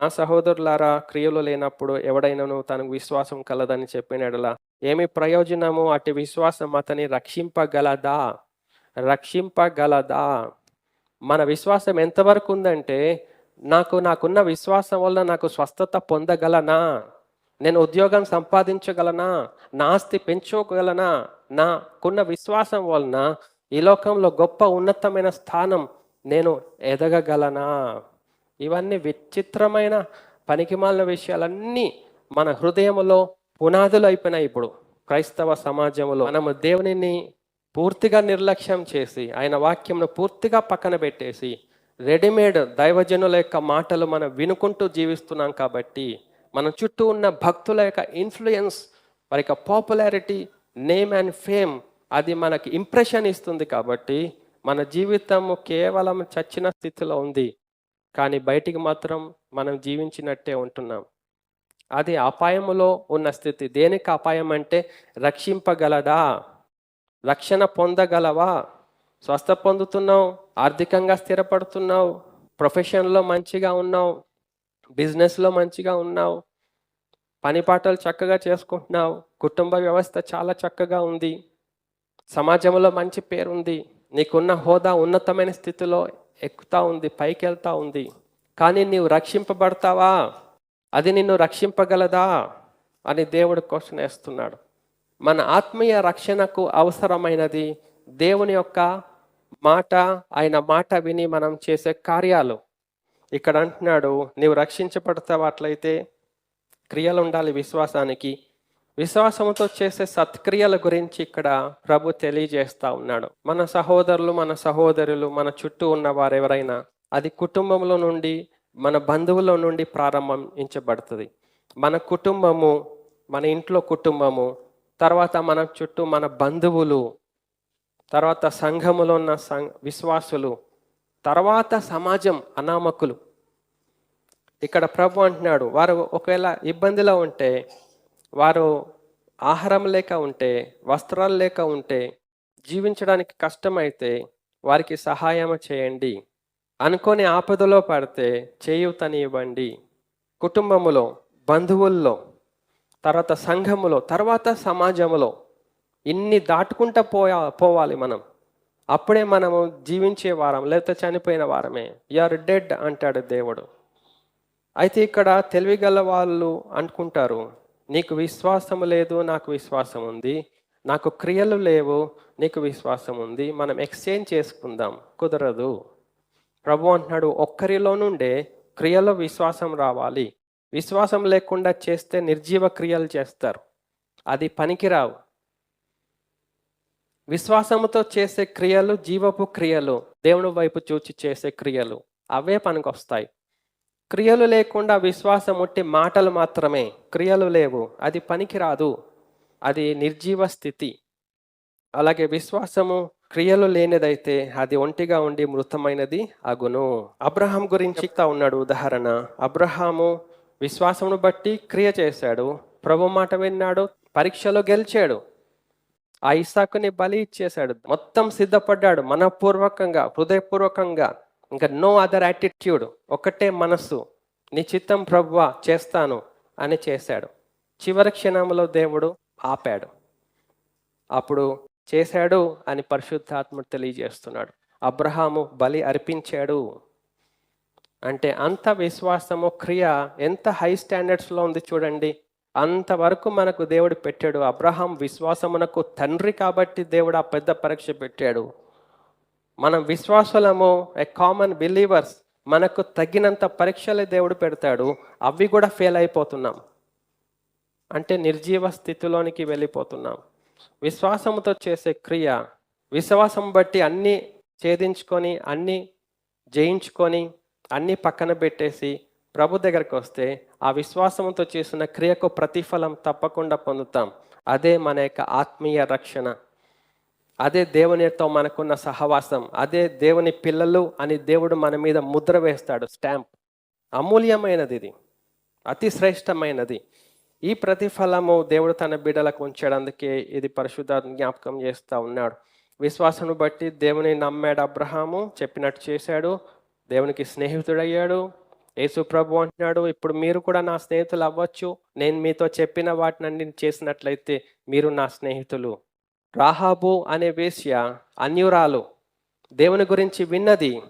నా సహోదరులారా క్రియలు లేనప్పుడు ఎవడైనను తనకు విశ్వాసం కలదని చెప్పినడలా ఏమి ప్రయోజనము? అట్టి విశ్వాసం అతని రక్షింపగలదా? రక్షింపగలదా? మన విశ్వాసం ఎంతవరకు ఉందంటే నాకు నాకున్న విశ్వాసం వల్ల నాకు స్వస్థత పొందగలనా? నేను ఉద్యోగం సంపాదించగలనా? నా ఆస్తి పెంచుకోగలనా? నాకున్న విశ్వాసం వలన ఈ లోకంలో గొప్ప ఉన్నతమైన స్థానం నేను ఎదగగలనా? ఇవన్నీ విచిత్రమైన పనికిమాలిన విషయాలన్నీ మన హృదయంలో పునాదులు అయిపోయినాయి ఇప్పుడు. క్రైస్తవ సమాజంలో మనము దేవునిని పూర్తిగా నిర్లక్ష్యం చేసి ఆయన వాక్యంను పూర్తిగా పక్కన పెట్టేసి రెడీమేడ్ దైవజనుల యొక్క మాటలు మనం వినుకుంటూ జీవిస్తున్నాం కాబట్టి మన చుట్టూ ఉన్న భక్తుల యొక్క ఇన్ఫ్లుయెన్స్ వారి యొక్క పాపులారిటీ నేమ్ అండ్ ఫేమ్ అది మనకి ఇంప్రెషన్ ఇస్తుంది కాబట్టి మన జీవితము కేవలం చచ్చిన స్థితిలో ఉంది. కానీ బయటికి మాత్రం మనం జీవించినట్టే ఉంటున్నాం. అది అపాయములో ఉన్న స్థితి. దేనికి అపాయం అంటే రక్షింపగలదా? రక్షణ పొందగలవా? స్వస్థ పొందుతున్నావు? ఆర్థికంగా స్థిరపడుతున్నావు? ప్రొఫెషన్లో మంచిగా ఉన్నావు? బిజినెస్లో మంచిగా ఉన్నావు? పని పాటలు చక్కగా చేసుకుంటున్నావు? కుటుంబ వ్యవస్థ చాలా చక్కగా ఉంది. సమాజంలో మంచి పేరు ఉంది నీకున్న హోదా ఉన్నతమైన స్థితిలో ఎక్కుతా ఉంది పైకి వెళ్తా ఉంది. కానీ నీవు రక్షింపబడతావా? అది నిన్ను రక్షింపగలదా? అని దేవుడు క్వశ్చన్ వేస్తున్నాడు. మన ఆత్మీయ రక్షణకు అవసరమైనది దేవుని యొక్క మాట ఆయన మాట విని మనం చేసే కార్యాలు. ఇక్కడ అంటున్నాడు నీవు రక్షించబడతావు? అట్లయితే క్రియలు ఉండాలి విశ్వాసానికి. విశ్వాసంతో చేసే సత్క్రియల గురించి ఇక్కడ ప్రభు తెలియజేస్తా ఉన్నాడు. మన సహోదరులు మన సహోదరులు మన చుట్టూ ఉన్న వారు ఎవరైనా అది కుటుంబంలో నుండి మన బంధువుల నుండి ప్రారంభించబడుతుంది మన కుటుంబము మన ఇంట్లో కుటుంబము తర్వాత మన చుట్టూ మన బంధువులు తర్వాత సంఘములో ఉన్న సం విశ్వాసులు తర్వాత సమాజం అనామకులు. ఇక్కడ ప్రభు అంటున్నాడు వారు ఒకవేళ ఇబ్బందిలో ఉంటే వారు ఆహారం లేక ఉంటే వస్త్రాలు లేక ఉంటే జీవించడానికి కష్టమైతే వారికి సహాయం చేయండి. అనుకోని ఆపదలో పడితే చేయూతనివ్వండి కుటుంబములో బంధువుల్లో తర్వాత సంఘములో తర్వాత సమాజంలో ఇన్ని దాటుకుంటా పోయా పోవాలి మనం. అప్పుడే మనము జీవించే వారం లేకపోతే చనిపోయిన వారమే. ఆర్ డెడ్ అంటాడు దేవుడు. అయితే ఇక్కడ తెలివిగల వాళ్ళు అనుకుంటారు నీకు విశ్వాసం లేదు నాకు విశ్వాసం ఉంది. నాకు క్రియలు లేవు నీకు విశ్వాసం ఉంది. మనం ఎక్స్చేంజ్ చేసుకుందాం కుదరదు. ప్రభు అంటున్నాడు ఒక్కరిలో నుండే క్రియలో విశ్వాసం రావాలి. విశ్వాసం లేకుండా చేస్తే నిర్జీవ క్రియలు చేస్తారు. అది పనికిరావు. విశ్వాసముతో చేసే క్రియలు జీవపు క్రియలు దేవుని వైపు చూచి చేసే క్రియలు అవే పనికొస్తాయి. క్రియలు లేకుండా విశ్వాసం ఉట్టి మాటలు మాత్రమే. క్రియలు లేవు. అది పనికిరాదు. అది నిర్జీవ స్థితి. అలాగే విశ్వాసము క్రియలు లేనిదైతే అది ఒంటిగా ఉండి మృతమైనది అగును. అబ్రహాం గురించి చెప్తా ఉన్నాడు ఉదాహరణ. అబ్రహాము విశ్వాసమును బట్టి క్రియ చేశాడు. ప్రభు మాట విన్నాడు. పరీక్షలో గెలిచాడు. ఆ ఇసాకుని బలి ఇచ్చేశాడు. మొత్తం సిద్ధపడ్డాడు. మనపూర్వకంగా హృదయపూర్వకంగా. ఇంకా నో అదర్ యాటిట్యూడ్ ఒకటే మనస్సు నీ చిత్తం ప్రభువ చేస్తాను అని చేశాడు. చివరి క్షణంలో దేవుడు ఆపాడు. అప్పుడు చేశాడు అని పరిశుద్ధాత్ముడు తెలియజేస్తున్నాడు. అబ్రహాము బలి అర్పించాడు. అంటే అంత విశ్వాసము క్రియ ఎంత హై స్టాండర్డ్స్లో ఉంది చూడండి. అంతవరకు మనకు దేవుడు పెట్టాడు. అబ్రహాం విశ్వాసమునకు తండ్రి కాబట్టి దేవుడు ఆ పెద్ద పరీక్ష పెట్టాడు. మనం విశ్వాసులము ఏ కామన్ బిలీవర్స్ మనకు తగినంత పరీక్షలే దేవుడు పెడతాడు. అవి కూడా ఫెయిల్ అయిపోతున్నాం. అంటే నిర్జీవ స్థితిలోనికి వెళ్ళిపోతున్నాం. విశ్వాసముతో చేసే క్రియ విశ్వాసం బట్టి అన్నీ ఛేదించుకొని అన్నీ జయించుకొని అన్నీ పక్కన పెట్టేసి ప్రభు దగ్గరకు వస్తే ఆ విశ్వాసంతో చేసిన క్రియకు ప్రతిఫలం తప్పకుండా పొందుతాం. అదే మన యొక్క ఆత్మీయ రక్షణ. అదే దేవునితో మనకున్న సహవాసం అదే దేవుని పిల్లలు అని దేవుడు మన మీద ముద్ర వేస్తాడు స్టాంప్. అమూల్యమైనది ఇది. అతి శ్రేష్టమైనది. ఈ ప్రతిఫలము దేవుడు తన బిడ్డలకు ఉంచడానికి ఇది పరిశుద్ధ జ్ఞాపకం చేస్తూ ఉన్నాడు. విశ్వాసం బట్టి దేవుని నమ్మాడు అబ్రహాము చెప్పినట్టు చేశాడు. దేవునికి స్నేహితుడయ్యాడు. యేసు ప్రభు అంటున్నాడు ఇప్పుడు మీరు కూడా నా స్నేహితులు అవ్వచ్చు. నేను మీతో చెప్పిన వాటిని చేసినట్లయితే మీరు నా స్నేహితులు. రాహాబు అనే వేశ్య అన్యురాలు దేవుని గురించి విన్నది.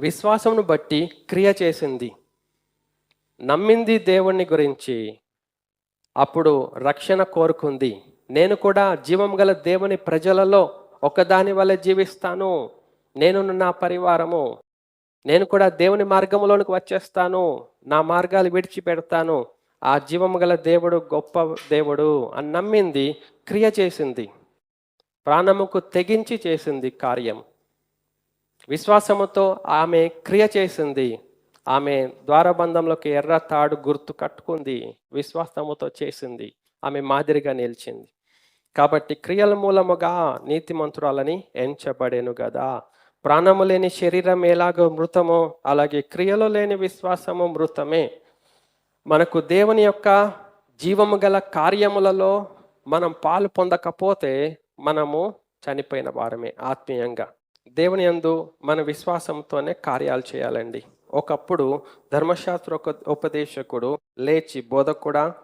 విశ్వాసమును బట్టి క్రియ చేసింది. నమ్మింది దేవుణ్ణి గురించి. అప్పుడు రక్షణ కోరుకుంది. నేను కూడా జీవం గల దేవుని ప్రజలలో ఒకదాని వల్ల జీవిస్తాను. నేను నా పరివారము. నేను కూడా దేవుని మార్గంలోనికి వచ్చేస్తాను. నా మార్గాలు విడిచిపెడతాను. ఆ జీవము గల దేవుడు గొప్ప దేవుడు అని నమ్మింది క్రియ చేసింది. ప్రాణముకు తెగించి చేసింది కార్యం విశ్వాసముతో ఆమె క్రియ చేసింది. ఆమె ద్వారబంధంలోకి ఎర్ర తాడు గుర్తు కట్టుకుంది. విశ్వాసముతో చేసింది. ఆమె మాదిరిగా నిలిచింది. కాబట్టి క్రియల మూలముగా నీతిమంతురాలని ఎంచబడేను కదా ప్రాణము లేని శరీరం ఎలాగో మృతమో అలాగే క్రియలు లేని విశ్వాసము మృతమే. మనకు దేవుని యొక్క జీవము గల కార్యములలో మనం పాలు పొందకపోతే మనము చనిపోయిన వారమే ఆత్మీయంగా. దేవుని యందు మన విశ్వాసంతోనే కార్యాలు చేయాలండి. ఒకప్పుడు ధర్మశాస్త్ర ఒక- ఉపదేశకుడు లేచి బోధకుడా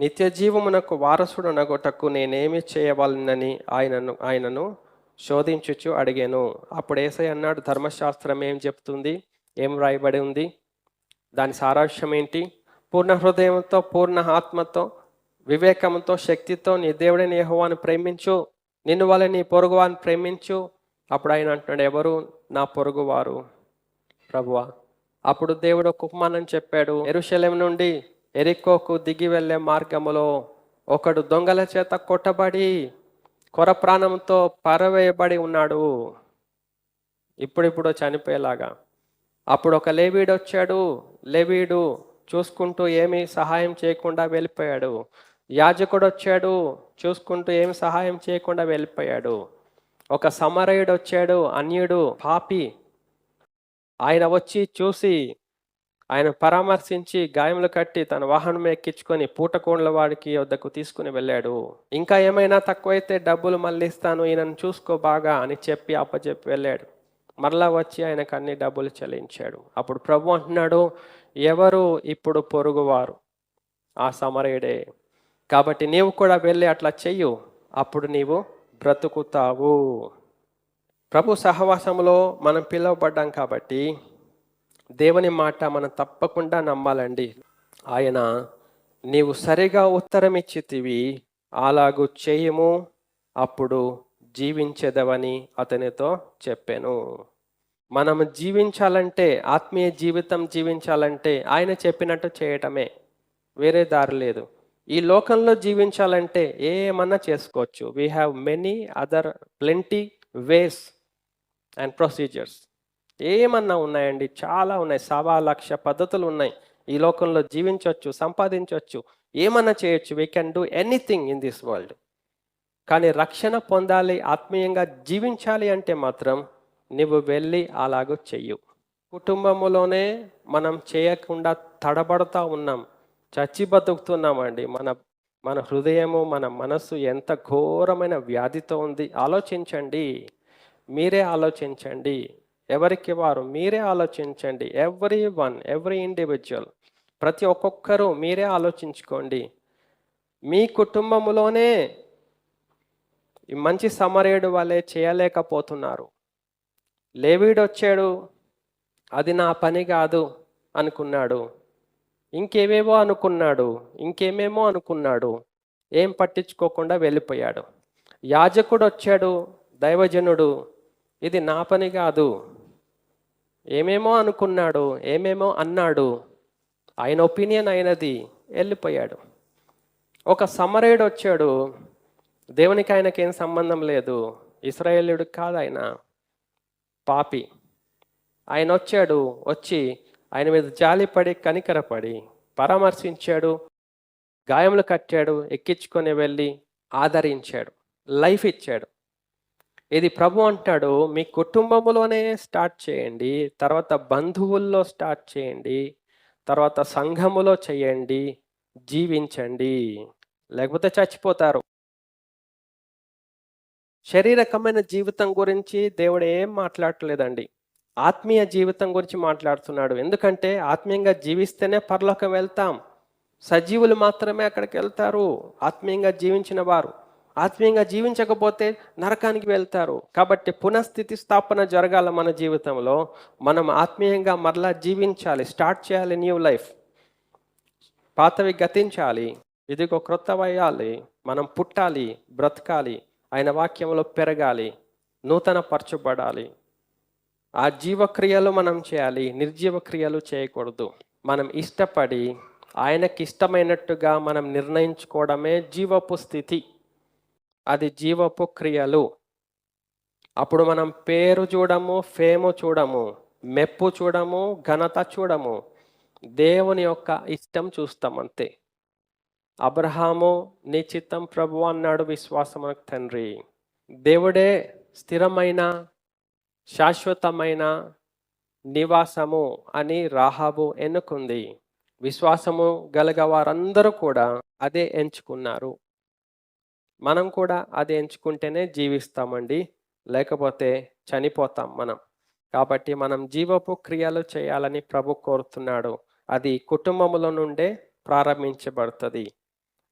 నిత్య జీవమునకు వారసుడు నగొటకు నేనేమి చేయవలనని ఆయనను ఆయనను శోధించుచు అడిగాను. అప్పుడు ఏసై అన్నాడు ధర్మశాస్త్రం ఏం చెప్తుంది? ఏం రాయబడి ఉంది? దాని సారాంశం ఏంటి? పూర్ణ హృదయంతో పూర్ణ ఆత్మతో వివేకంతో శక్తితో నీ దేవుడిని యెహోవాను ప్రేమించు. నిన్ను వాళ్ళ నీ పొరుగువాని ప్రేమించు. అప్పుడు ఆయన అంటున్నాడు ఎవరు నా పొరుగువారు? ప్రభువా అప్పుడు దేవుడు ఒక ఉపమానం చెప్పాడు ఎరుశలం నుండి ఎరికోకు దిగి వెళ్ళే మార్గములో ఒకడు దొంగల చేత కొట్టబడి కొర ప్రాణంతో పరవేయబడి ఉన్నాడు. ఇప్పుడిప్పుడు చనిపోయేలాగా. అప్పుడు ఒక లేవీడు వచ్చాడు. లేవీడు చూసుకుంటూ ఏమి సహాయం చేయకుండా వెళ్ళిపోయాడు. యాజకుడు వచ్చాడు చూసుకుంటూ ఏమి సహాయం చేయకుండా వెళ్ళిపోయాడు. ఒక సమరయుడు వచ్చాడు అన్యుడు పాపి. ఆయన వచ్చి చూసి ఆయన పరామర్శించి గాయములు కట్టి తన వాహనం ఎక్కించుకొని పూటకోండ్ల వాడికి వద్దకు తీసుకుని వెళ్ళాడు. ఇంకా ఏమైనా తక్కువైతే డబ్బులు మళ్ళీ ఇస్తాను ఈయనను చూసుకో బాగా అని చెప్పి అప్పచెప్పి వెళ్ళాడు. మరలా వచ్చి ఆయనకు అన్ని డబ్బులు చెల్లించాడు. అప్పుడు ప్రభు అంటున్నాడు ఎవరు ఇప్పుడు పొరుగువారు? ఆ సమరయుడే. కాబట్టి నీవు కూడా వెళ్ళి అట్లా చెయ్యు అప్పుడు నీవు బ్రతుకుతావు. ప్రభు సహవాసంలో మనం పిలువబడ్డాం కాబట్టి దేవుని మాట మనం తప్పకుండా నమ్మాలండి. ఆయన నీవు సరిగా ఉత్తరం ఇచ్చితివి అలాగూ చేయము అప్పుడు జీవించేదవని అతనితో చెప్పాను. మనం జీవించాలంటే ఆత్మీయ జీవితం జీవించాలంటే ఆయన చెప్పినట్టు చేయటమే. వేరే దారి లేదు. ఈ లోకంలో జీవించాలంటే ఏమన్నా చేసుకోవచ్చు. We have many other plenty ways and procedures ఏమన్నా ఉన్నాయండి? చాలా ఉన్నాయి. సవా లక్ష పద్ధతులు ఉన్నాయి. ఈ లోకంలో జీవించవచ్చు సంపాదించవచ్చు ఏమన్నా చేయొచ్చు. We can do anything in this world కానీ రక్షణ పొందాలి ఆత్మీయంగా జీవించాలి అంటే మాత్రం నువ్వు వెళ్ళి అలాగూ చెయ్యు. కుటుంబంలోనే మనం చేయకుండా తడబడతా ఉన్నాం చచ్చి బతుకుతున్నామండి. మన మన హృదయము మన మనస్సు ఎంత ఘోరమైన వ్యాధితో ఉంది ఆలోచించండి. మీరే ఆలోచించండి. ఎవరికి వారు మీరే ఆలోచించండి. ఎవ్రీ వన్ ఎవ్రీ ఇండివిజువల్ ప్రతి ఒక్కొక్కరు మీరే ఆలోచించుకోండి. మీ కుటుంబములోనే ఈ మంచి సమరయుడు వాళ్ళే చేయలేకపోతున్నారు. లేవీడు వచ్చాడు అది నా పని కాదు అనుకున్నాడు. ఇంకేమేమో అనుకున్నాడు ఇంకేమేమో అనుకున్నాడు ఏం పట్టించుకోకుండా వెళ్ళిపోయాడు. యాజకుడు వచ్చాడు దైవజనుడు ఇది నా పని కాదు. ఏమేమో అనుకున్నాడు ఏమేమో అన్నాడు ఆయన ఒపీనియన్ అయినది వెళ్ళిపోయాడు. ఒక సమరేయుడు వచ్చాడు దేవునికి ఆయనకి ఏం సంబంధం లేదు. ఇస్రాయేలుడు కాదు ఆయన. పాపి. ఆయన వచ్చాడు వచ్చి ఆయన మీద జాలిపడి కనికరపడి పరామర్శించాడు గాయములు కట్టాడు ఎక్కించుకొని వెళ్ళి ఆదరించాడు లైఫ్ ఇచ్చాడు. ఇది ప్రభు అంటాడు మీ కుటుంబంలోనే స్టార్ట్ చేయండి తర్వాత బంధువుల్లో స్టార్ట్ చేయండి తర్వాత సంఘములో చేయండి జీవించండి. లేకపోతే చచ్చిపోతారు. శరీరకమైన జీవితం గురించి దేవుడు ఏం మాట్లాడలేదండి ఆత్మీయ జీవితం గురించి మాట్లాడుతున్నాడు. ఎందుకంటే ఆత్మీయంగా జీవిస్తేనే పరలోకం వెళ్తాం. సజీవులు మాత్రమే అక్కడికి వెళ్తారు. ఆత్మీయంగా జీవించిన వారు. ఆత్మీయంగా జీవించకపోతే నరకానికి వెళ్తారు. కాబట్టి పునఃస్థితి స్థాపన జరగాల మన జీవితంలో మనం ఆత్మీయంగా మరలా జీవించాలి. స్టార్ట్ చేయాలి న్యూ లైఫ్. పాతవి గతించాలి. ఇదిగో క్రొత్త వేయాలి మనం పుట్టాలి బ్రతకాలి. ఆయన వాక్యంలో పెరగాలి నూతన పరచబడాలి ఆ జీవక్రియలు మనం చేయాలి నిర్జీవ క్రియలు చేయకూడదు. మనం ఇష్టపడి ఆయనకి ఇష్టమైనట్టుగా మనం నిర్ణయించుకోవడమే జీవపు స్థితి. అది జీవపు క్రియలు. అప్పుడు మనం పేరు చూడము ఫేము చూడము మెప్పు చూడము ఘనత చూడము. దేవుని యొక్క ఇష్టం చూస్తాం అంతే. అబ్రహాము నీ చిత్తం ప్రభు అన్నాడు విశ్వాసమునకు తండ్రి. దేవుడే స్థిరమైన శాశ్వతమైన నివాసము అని రాహాబు ఎన్నుకుంది. విశ్వాసము గలగ వారందరూ కూడా అదే ఎంచుకున్నారు. మనం కూడా అదే ఎంచుకుంటేనే జీవిస్తామండి. లేకపోతే చనిపోతాం మనం. కాబట్టి మనం జీవపు క్రియలు చేయాలని ప్రభు కోరుతున్నాడు. అది కుటుంబముల నుండే ప్రారంభించబడుతుంది.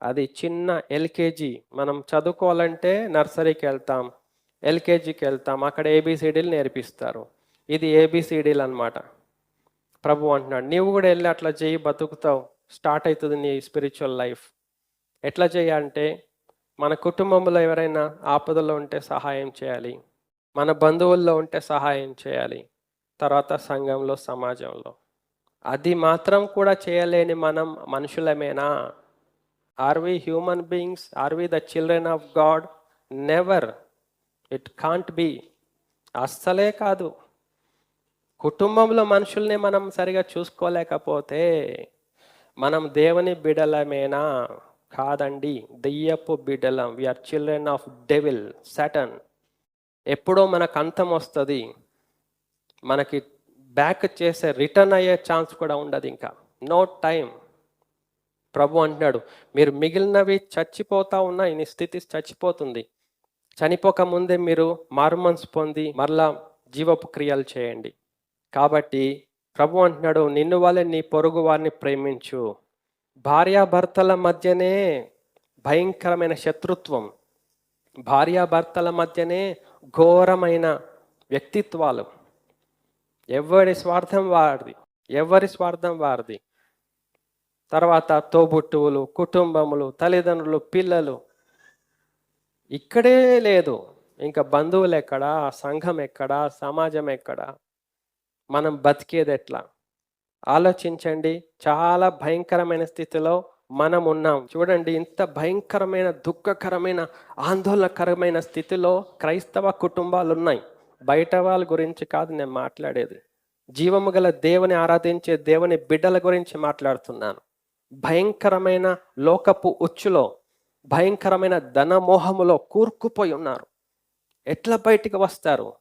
అది చిన్న ఎల్కేజీ. మనం చదువుకోవాలంటే నర్సరీకి వెళ్తాం ఎల్కేజీకి వెళ్తాం అక్కడ ఏబిసిడీలు నేర్పిస్తారు. ఇది ఏబిసిడీలు అన్నమాట. ప్రభు అంటున్నాడు నీవు కూడా వెళ్ళి అట్లా చేయి బతుకుతావు స్టార్ట్ అవుతుంది నీ స్పిరిచువల్ లైఫ్. ఎట్లా చేయాలంటే మన కుటుంబంలో ఎవరైనా ఆపదలో ఉంటే సహాయం చేయాలి మన బంధువుల్లో ఉంటే సహాయం చేయాలి తర్వాత సంఘంలో సమాజంలో. అది మాత్రం కూడా చేయలేని మనం మనుషులమేనా? Are we human beings are we the children of God never it can't be అస్సలే కాదు. కుటుంబంలో మనుషుల్ని మనం సరిగా చూసుకోలేకపోతే మనం దేవుని బిడలమేనా? కాదండి. దెయ్యపు బిడలం. We are children of devil Satan ఎప్పుడో మనకు అంతం వస్తుంది. మనకి బ్యాక్ చేసే రిటర్న్ అయ్యే ఛాన్స్ కూడా ఉండదు ఇంకా. నో టైం ప్రభు అంటున్నాడు మీరు మిగిలినవి చచ్చిపోతా ఉన్నా ఈ స్థితి చచ్చిపోతుంది. చనిపోక ముందే మీరు మారుమనసు పొంది మరలా జీవపు క్రియలు చేయండి. కాబట్టి ప్రభు అంటున్నాడు నిన్ను వాళ్ళే నీ పొరుగు వారిని ప్రేమించు. భార్యాభర్తల మధ్యనే భయంకరమైన శత్రుత్వం భార్యాభర్తల మధ్యనే ఘోరమైన వ్యక్తిత్వాలు. ఎవరి స్వార్థం వారిది? ఎవరి స్వార్థం వారిది? తర్వాత తోబుట్టువులు కుటుంబములు తల్లిదండ్రులు పిల్లలు. ఇక్కడే లేదు. ఇంకా బంధువులు ఎక్కడా? సంఘం ఎక్కడా? సమాజం ఎక్కడా? మనం బతికేది ఎట్లా? ఆలోచించండి. చాలా భయంకరమైన స్థితిలో మనం ఉన్నాం. చూడండి ఇంత భయంకరమైన దుఃఖకరమైన ఆందోళనకరమైన స్థితిలో క్రైస్తవ కుటుంబాలు ఉన్నాయి. బయట వాళ్ళ గురించి కాదు నేను మాట్లాడేది. జీవము గల దేవుని ఆరాధించే దేవుని బిడ్డల గురించి మాట్లాడుతున్నాను. భయంకరమైన లోకపు ఉచ్చులో భయంకరమైన ధనమోహములో కూరుకుపోయి ఉన్నారు. ఎట్లా బయటికి వస్తారు?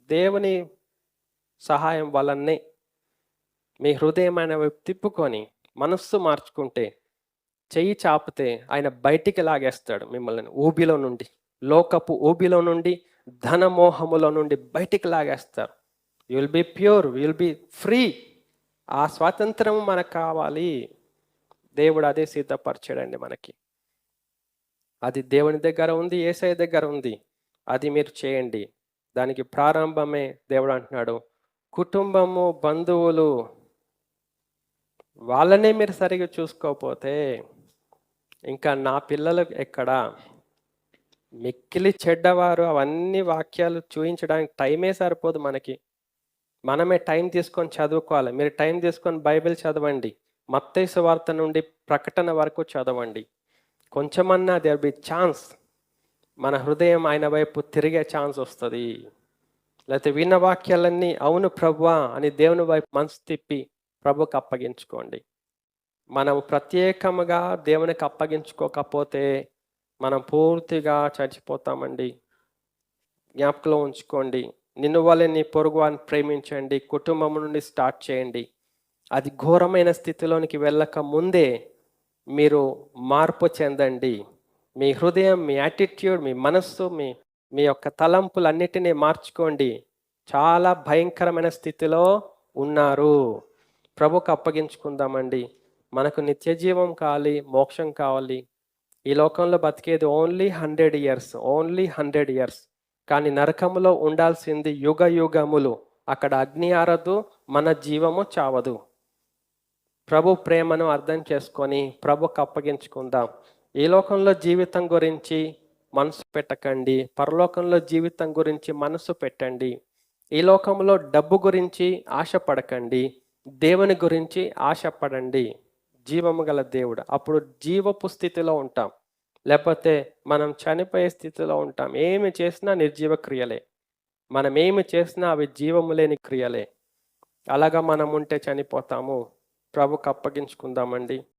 దేవుని సహాయం వలనే మీ హృదయమైన తిప్పుకొని మనస్సు మార్చుకుంటే చెయ్యి చాపితే ఆయన బయటికి లాగేస్తాడు మిమ్మల్ని ఊబిలో నుండి. లోకపు ఊబిలో నుండి ధనమోహములో నుండి బయటికి లాగేస్తారు. Will be pure will be free ఆ స్వాతంత్రం మనకు కావాలి. దేవుడు అదే సిద్ధపరచాడండి మనకి. అది దేవుని దగ్గర ఉంది ఏసఐ దగ్గర ఉంది. అది మీరు చేయండి. దానికి ప్రారంభమే దేవుడు అంటున్నాడు. కుటుంబము బంధువులు వాళ్ళనే మీరు సరిగా చూసుకోకపోతే ఇంకా నా పిల్లలు ఎక్కడా? మిక్కిలి చెడ్డవారు అవన్నీ వాక్యాలు చూపించడానికి టైమే సరిపోదు మనకి. మనమే టైం తీసుకొని చదువుకోవాలి. మీరు టైం తీసుకొని బైబిల్ చదవండి. మత్తైసు వార్త నుండి ప్రకటన వరకు చదవండి. కొంచెమన్నా దేర్ బి ఛాన్స్ మన హృదయం ఆయన వైపు తిరిగే ఛాన్స్ వస్తుంది. లేకపోతే విన్న వాక్యాలన్నీ అవును ప్రభువా అని దేవుని వైపు మనసు తిప్పి ప్రభుకి అప్పగించుకోండి. మనం ప్రత్యేకముగా దేవునికి అప్పగించుకోకపోతే మనం పూర్తిగా చచ్చిపోతామండి. జ్ఞాపకంలో ఉంచుకోండి. నిన్ను వల్లే నీ పొరుగు అని ప్రేమించండి కుటుంబం నుండి స్టార్ట్ చేయండి. అది ఘోరమైన స్థితిలోనికి వెళ్ళక ముందే మీరు మార్పు చెందండి. మీ హృదయం మీ యాటిట్యూడ్ మీ మనస్సు మీ మీ యొక్క తలంపులన్నిటినీ మార్చుకోండి. చాలా భయంకరమైన స్థితిలో ఉన్నారు. ప్రభుకు అప్పగించుకుందామండి. మనకు నిత్య జీవం కావాలి మోక్షం కావాలి. ఈ లోకంలో బతికేది only hundred years only hundred years కానీ నరకములో ఉండాల్సింది యుగ యుగములు అక్కడ అగ్ని ఆరదు మన జీవము చావదు. ప్రభు ప్రేమను అర్థం చేసుకొని ప్రభుకు అప్పగించుకుందాం. ఈ లోకంలో జీవితం గురించి మనసు పెట్టకండి. పరలోకంలో జీవితం గురించి మనసు పెట్టండి. ఈ లోకంలో డబ్బు గురించి ఆశపడకండి. దేవుని గురించి ఆశపడండి. జీవము గల దేవుడు. అప్పుడు జీవపు స్థితిలో ఉంటాం. లేకపోతే మనం చనిపోయే స్థితిలో ఉంటాం. ఏమి చేసినా నిర్జీవ క్రియలే. మనం ఏమి చేసినా అవి జీవము లేని క్రియలే. అలాగా మనం ఉంటే చనిపోతాము. ప్రభుకు అప్పగించుకుందామండి